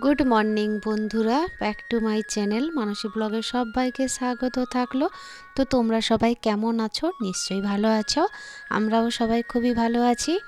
Good morning বন্ধুরা, back to my channel Manasi ব্লগের সবাইকে স্বাগত থাকল। তো তোমরা সবাই কেমন আছো? নিশ্চয়ই ভালো আছো। আমরাও সবাই খুবই ভালো আছি।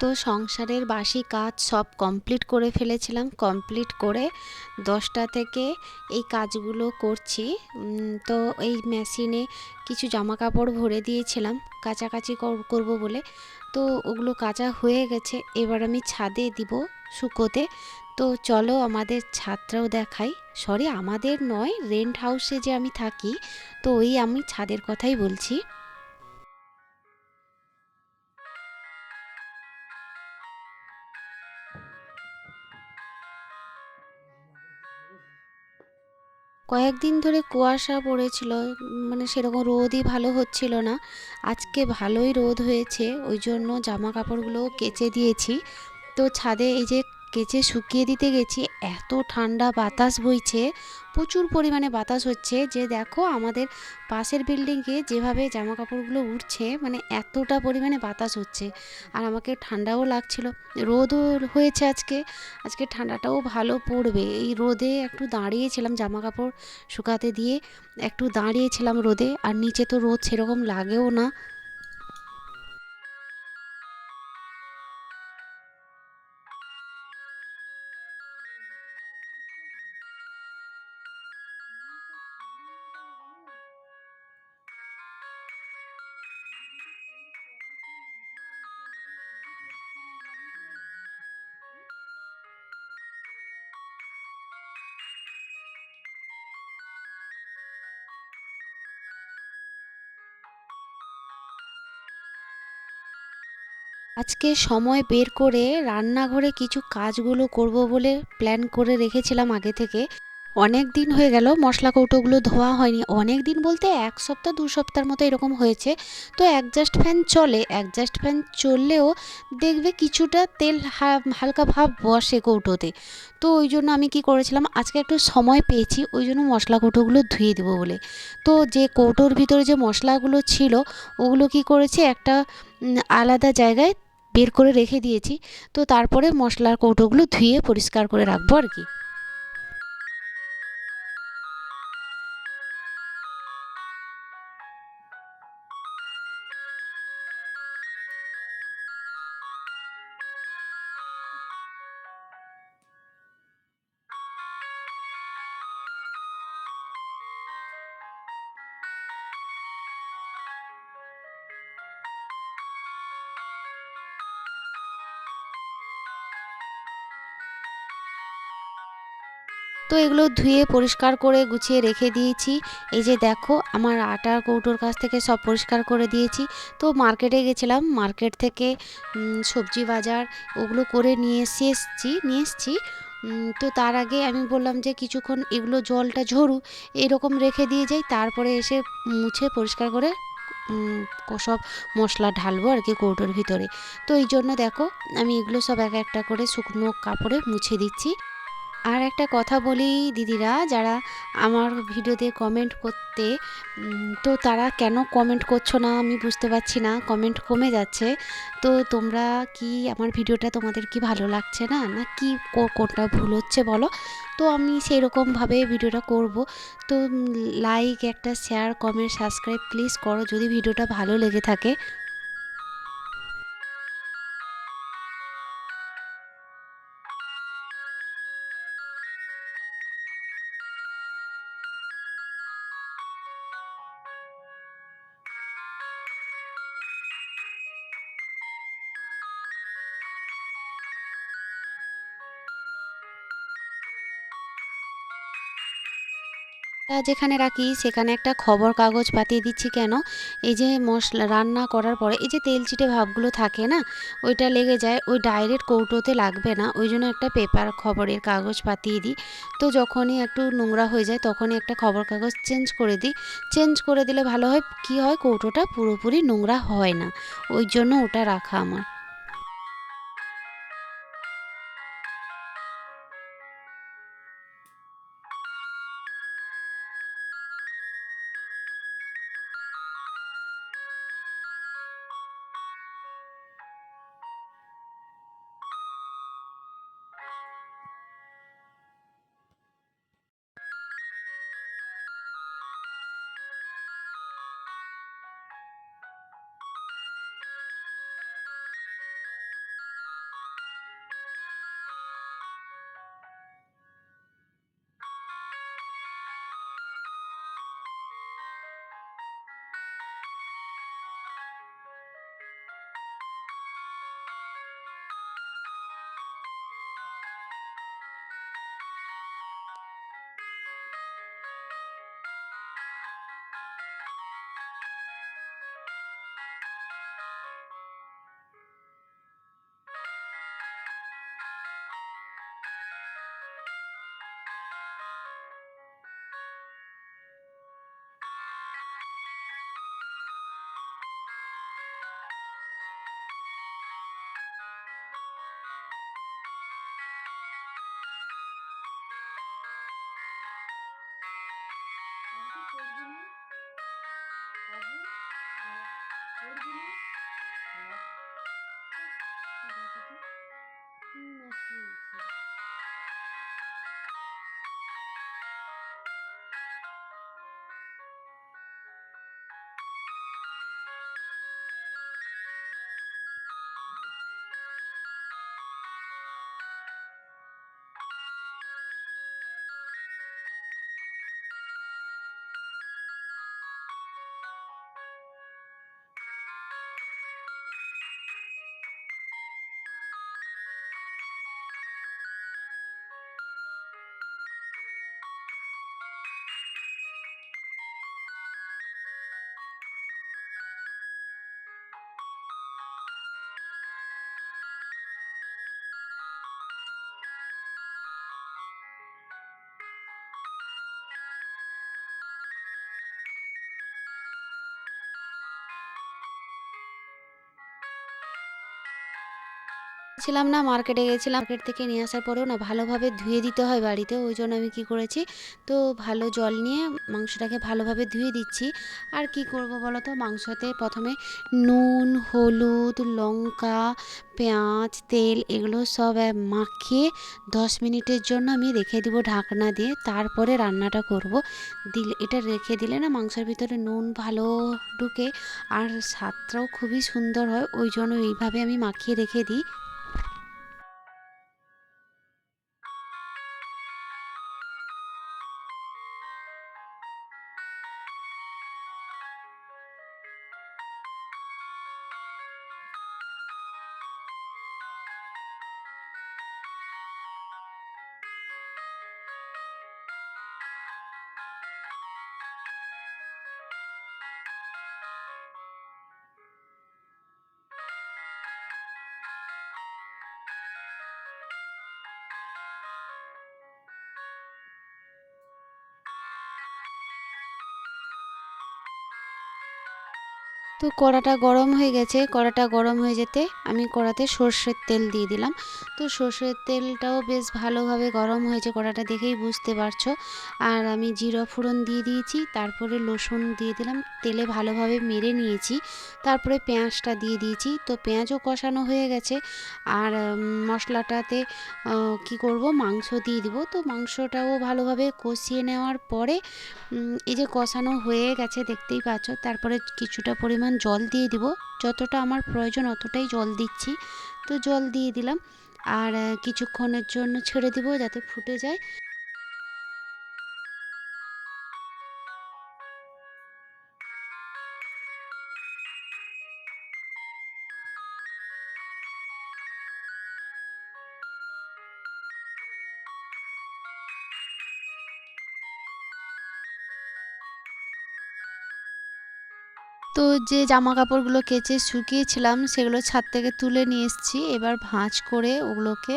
তো সংসারের বাসি কাজ সব কমপ্লিট করে ফেলেছিলাম। কমপ্লিট করে দশটা থেকে এই কাজগুলো করছি। তো এই মেশিনে কিছু জামা কাপড় ভরে দিয়েছিলাম, কাচাকাচি কর- করব বলে। তো ওগুলো কাচা হয়ে গেছে, এবার আমি ছাদে দিব শুকোতে। তো চলো আমাদের ছাদটাও দেখাই। সরি আমাদের নয় রেন্ট হাউসে যে আমি থাকি, তো ওই আমি ছাদের কথাই বলছি। কয়েকদিন ধরে কুয়াশা পড়েছিল মানে সেরকম রোদই ভালো হচ্ছিল না। আজকে ভালোই রোদ হয়েছে, ওই জন্য জামা কাপড়গুলো কেচে দিয়েছি। তো ছাদে এই যে কেচে শুকিয়ে দিতে গেছি। এত ঠান্ডা বাতাস বইছে, প্রচুর পরিমাণে বাতাস হচ্ছে যে দেখো আমাদের পাশের বিল্ডিংয়ে যেভাবে জামা কাপড়গুলো উঠছে মানে এতটা পরিমাণে বাতাস হচ্ছে। আর আমাকে ঠান্ডাও লাগছিল, রোদও হয়েছে আজকে। আজকে ঠান্ডাটাও ভালো পড়বে। এই রোদে একটু দাঁড়িয়েছিলাম জামা কাপড় শুকাতে দিয়ে, একটু দাঁড়িয়েছিলাম রোদে, আর নিচে তো রোদ সেরকম লাগেও না। আজকে সময় বের করে রান্নাঘরে কিছু কাজগুলো করব বলে প্ল্যান করে রেখেছিলাম আগে থেকে। অনেক দিন হয়ে গেল, মশলা কৌটোগুলো ধোয়া হয়নি। অনেক দিন বলতে এক সপ্তাহ, দু সপ্তাহের মতো এরকম হয়েছে। তো অ্যাডজাস্ট ফ্যান চলে অ্যাডজাস্ট ফ্যান চললেও দেখবে কিছুটা তেল হালকা ভাব বসে কৌটোতে। তো ওই জন্য আমি কি করেছিলাম, আজকে একটু সময় পেয়েছি, ওই জন্য মশলা কৌটোগুলো ধুয়ে দেবো বলে। তো যে কৌটোর ভিতরে যে মশলাগুলো ছিল, ওগুলো কি করেছে, একটা আলাদা জায়গায় বের করে রেখে দিয়েছি। তো তারপরে মশলার কৌটোগুলো ধুয়ে পরিষ্কার করে রাখব আর কি। তো এগুলো ধুয়ে পরিষ্কার করে গুছিয়ে রেখে দিয়েছি। এই যে দেখো, আমার আটার কৌটোর কাছ থেকে সব পরিষ্কার করে দিয়েছি। তো মার্কেটে গেছিলাম, মার্কেট থেকে সবজি বাজার ওগুলো করে নিয়ে এসে এসছি, নিয়ে এসছি। তো তার আগে আমি বললাম যে কিছুক্ষণ এগুলো জলটা ঝরু, এরকম রেখে দিয়ে যাই, তারপরে এসে মুছে পরিষ্কার করে সব মশলা ঢালবো আর কি কৌটোর ভিতরে। তো এই জন্য দেখো, আমি এগুলো সব এক একটা করে শুকনো কাপড়ে মুছে দিচ্ছি। আর একটা কথা বলি দিদিরা, যারা আমার ভিডিওতে কমেন্ট করতে তো তারা কেন কমেন্ট করছ না আমি বুঝতে পারছি না কমেন্ট কমে যাচ্ছে। তো তোমরা কি আমার ভিডিওটা তোমাদের কি ভালো লাগছে না? না কি কোনটা ভুল হচ্ছে বলো? তো আমি সেই রকমভাবে ভিডিওটা করব। তো লাইক একটা শেয়ার কমেন্ট সাবস্ক্রাইব প্লিজ করো যদি ভিডিওটা ভালো লেগে থাকে। যেখানে রাখি, সেখানে একটা খবর কাগজ পাতিয়ে দিচ্ছি কেন? এই যে মশলা, রান্না করার পরে এই যে তেল চিটে ভাবগুলো থাকে না, ওইটা লেগে যায়, ওই ডাইরেক্ট কৌটোতে লাগবে না, ওই জন্য একটা পেপার খবরের কাগজ পাতিয়ে দিই। তো যখনই একটু নোংরা হয়ে যায়, তখনই একটা খবর কাগজ চেঞ্জ করে দিই। চেঞ্জ করে দিলে ভালো হয়, কি হয়? কৌটোটা পুরোপুরি নোংরা হয় না, ওই জন্য ওটা রাখা আমার। করবি না? করবি ছিলাম না মার্কেটে গেছিলাম। মার্কেট থেকে নিয়ে আসার পরেও না ভালোভাবে ধুয়ে দিতে হয় বাড়িতে, ওই জন্য আমি কি করেছি, তো ভালো জল নিয়ে মাংসটাকে ভালোভাবে ধুয়ে দিচ্ছি। আর কি করব বলো তো? মাংসতে প্রথমে নুন, হলুদ, লঙ্কা, পেঁয়াজ, তেল এগুলো সব মাখিয়ে দশ মিনিটের জন্য আমি রেখে দিব ঢাকনা দিয়ে, তারপরে রান্নাটা করব। দিলে, এটা রেখে দিলে না মাংসের ভিতরে নুন ভালো ঢুকে আর স্বাদটাও খুবই সুন্দর হয়, ওই জন্য এইভাবে আমি মাখিয়ে রেখে দিই। তো কড়াটা গরম হয়ে গেছে। কড়াটা গরম হয়ে যেতে আমি কড়াতে সর্ষের তেল দিয়ে দিলাম। তো সর্ষের তেলটাও বেশ ভালোভাবে গরম হয়েছে কড়াটা দেখেই বুঝতে পারছ। আর আমি জিরা ফোড়ন দিয়ে দিয়েছি, তারপরে রসুন দিয়ে দিলাম, তেলে ভালোভাবে মেরে নিয়েছি। তারপরে পেঁয়াজটা দিয়ে দিয়েছি, তো পেঁয়াজও কষানো হয়ে গেছে। আর মশলাটাতে কি করব, মাংস দিয়ে দিব। তো মাংসটাও ভালোভাবে কষিয়ে নেওয়ার পরে এই যে কষানো হয়ে গেছে দেখতেই পাচ্ছ, তারপরে কিছুটা পরিমাণ জল দিয়ে দিব। যতটা আমার প্রয়োজন অতটাই জল দিচ্ছি। তো জল দিয়ে দিলাম। আর কিছুক্ষণের জন্য ছেড়ে দিব যাতে ফুটে যায়। তো যে জামা কাপড়গুলো কেচে শুকিয়েছিলাম, সেগুলো ছাদ থেকে তুলে নিয়ে এসেছি। এবার ভাঁজ করে ওগুলোকে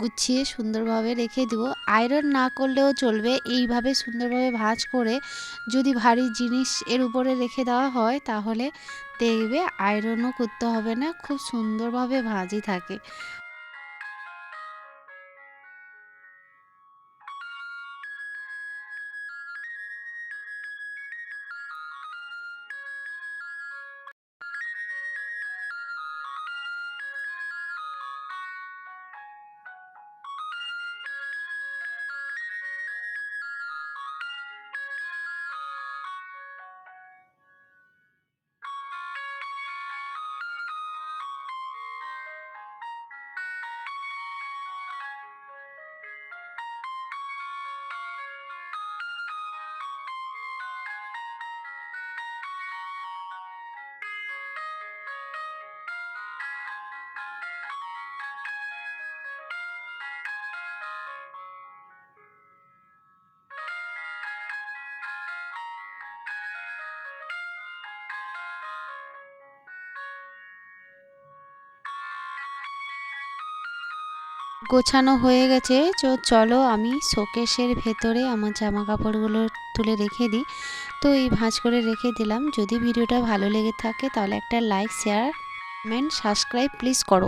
গুছিয়ে সুন্দরভাবে রেখে দেবো। আয়রন না করলেও চলবে। এইভাবে সুন্দরভাবে ভাঁজ করে যদি ভারী জিনিস এর উপরে রেখে দেওয়া হয়, তাহলে দেখবে আয়রনও করতে হবে না। খুব সুন্দরভাবে ভাঁজই থাকে। গোছানো হয়ে গেছে, তো চলো আমি শোকেশের ভেতরে আমার জামা কাপড়গুলো তুলে রেখে দিই। তো এই ভাঁজ করে রেখে দিলাম। যদি ভিডিওটা ভালো লেগে থাকে তাহলে একটা like share comment subscribe please করো।